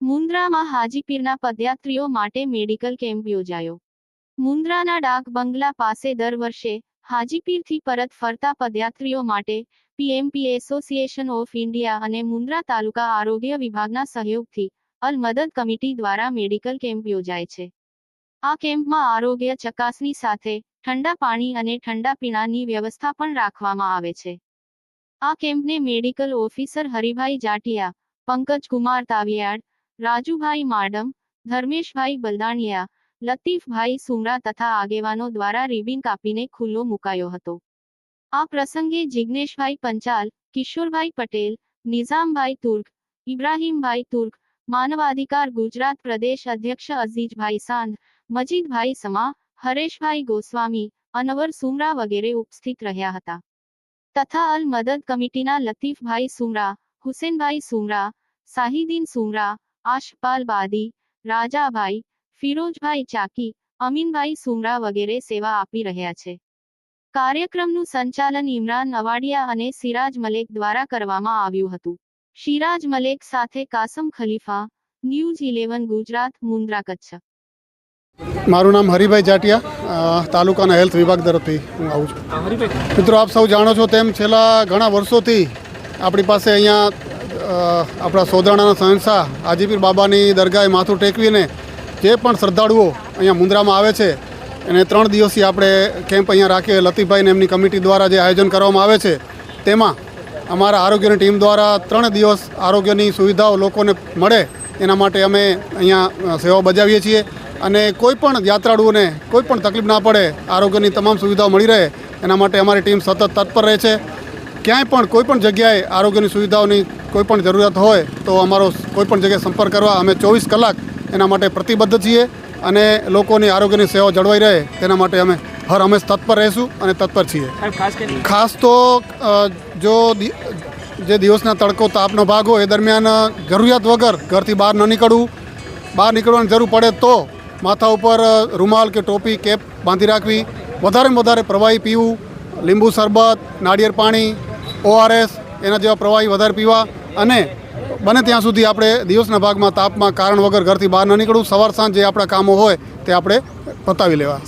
મુન્દ્રામાં હાજીપીરના પદયાત્રીઓ માટે medical camp યોજાયો. મુન્દ્રાના ડાક બંગલા પાસે દર વર્ષે હાજીપીરથી પરત ફરતા પદયાત્રીઓ માટે પીએમપી એસોસિએશન ઓફ ઇન્ડિયા અને મુન્દ્રા તાલુકા આરોગ્ય વિભાગના સહયોગથી અલ મદદ કમિટી દ્વારા મેડિકલ કેમ્પ યોજાય છે. આ કેમ્પમાં આરોગ્ય ચકાસણી સાથે ઠંડા પાણી અને ઠંડા પીણાની વ્યવસ્થા પણ રાખવામાં આવે છે. આ કેમ્પને મેડિકલ ઓફિસર હરિભાઈ જાટિયા, પંકજ કુમાર તાવિયાડ, રાજુભાઈ માડમ, ધર્મેશભાઈ બલદાણિયા, લતીફભાઈ સુમરા તથા આગેવાનો દ્વારા રિબિન કાપીને ખુલ્લો મુકાયો હતો. આ પ્રસંગે જિગ્નેશભાઈ પંચાલ, કિશોરભાઈ પટેલ, નિઝામભાઈ તુર્ક, ઇબ્રાહીમભાઈ તુર્ક માનવાધિકાર ગુજરાત પ્રદેશ અધ્યક્ષ અઝીઝભાઈ સાંધ, મજીદભાઈ સમા, હરેશભાઈ ગોસ્વામી, અનવર સુમરા વગેરે ઉપસ્થિત રહ્યા હતા. તથા અલ મદદ કમિટીના લતીફભાઈ સુમરા, હુસેનભાઈ સુમરા, સાહિદીન સુમરા, આશપાલ બાદી, રાજાભાઈ, ફિરોજભાઈ ચાકી, અમીનભાઈ સુમરા વગેરે સેવા આપી રહ્યા છે. કાર્યક્રમનું સંચાલન ઇમરાન અવાડિયા અને સિરાજ મલેક દ્વારા કરવામાં આવ્યું હતું. શિરાજ મલેક સાથે કાસમ ખલીફા ન્યૂઝ ઇલેવન ગુજરાત મુન્દ્રા કચ્છ. મારું નામ હરિભાઈ જાટિયા તાલુકાના હેલ્થ વિભાગ તરફથી હું આવું છું. મિત્રો આપ સૌ જાણો છો તેમ છેલ્લા ઘણા વર્ષોથી આપણી પાસે અહીંયા આપણા સોદરાણાના સંસ્થા હાજીપીર બાબાની દરગાહે માથું ટેકવીને જે પણ શ્રદ્ધાળુઓ અહીંયા મુન્દ્રામાં આવે છે અને ત્રણ દિવસથી આપણે કેમ્પ અહીંયા રાખીએ લતીફભાઈને એમની કમિટી દ્વારા જે આયોજન કરવામાં આવે છે તેમાં અમારા આરોગ્યની ટીમ દ્વારા ત્રણ દિવસ આરોગ્યની સુવિધાઓ લોકોને મળે એના માટે અમે અહીંયા સેવાઓ સેવા બજાવીએ છીએ. અને કોઈ પણ યાત્રાળુઓને કોઈ પણ તકલીફ ના પડે, આરોગ્યની તમામ સુવિધાઓ મળી રહે, એના માટે અમારી ટીમ સતત તત્પર રહે છે. ક્યાંય પણ કોઈ પણ જગ્યાએ આરોગ્યની સુવિધાઓની કોઈ પણ જરૂરિયાત હોય તો અમારો કોઈ પણ જગ્યાએ સંપર્ક કરવા અમે ચોવીસ કલાક એના માટે પ્રતિબદ્ધ છીએ અને લોકોની આરોગ્યની સેવા જળવાઈ રહે તેના માટે અમે હર હંમેશ તત્પર રહીશું અને તત્પર છીએ. ખાસ તો જો જે દિવસના તડકો તાપનો ભાગ હોય એ દરમિયાન જરૂરિયાત વગર ઘરથી બહાર ન નીકળવું. બહાર નીકળવાની જરૂર પડે તો માથા ઉપર રૂમાલ કે ટોપી કેપ બાંધી રાખવી. વધારેમાં વધારે પ્રવાહી પીવું. લીંબુ શરબત નાળિયેર પાણી ઓઆરએસ એના જેવા પ્રવાહી વધારે પીવા. અને બને ત્યાં સુધી આપણે દિવસના ભાગમાં તાપમાં કારણ વગર ઘરથી બહાર ન નીકળવું. સવાર સાંજ જે આપણા કામો હોય તે આપણે પતાવી લેવા.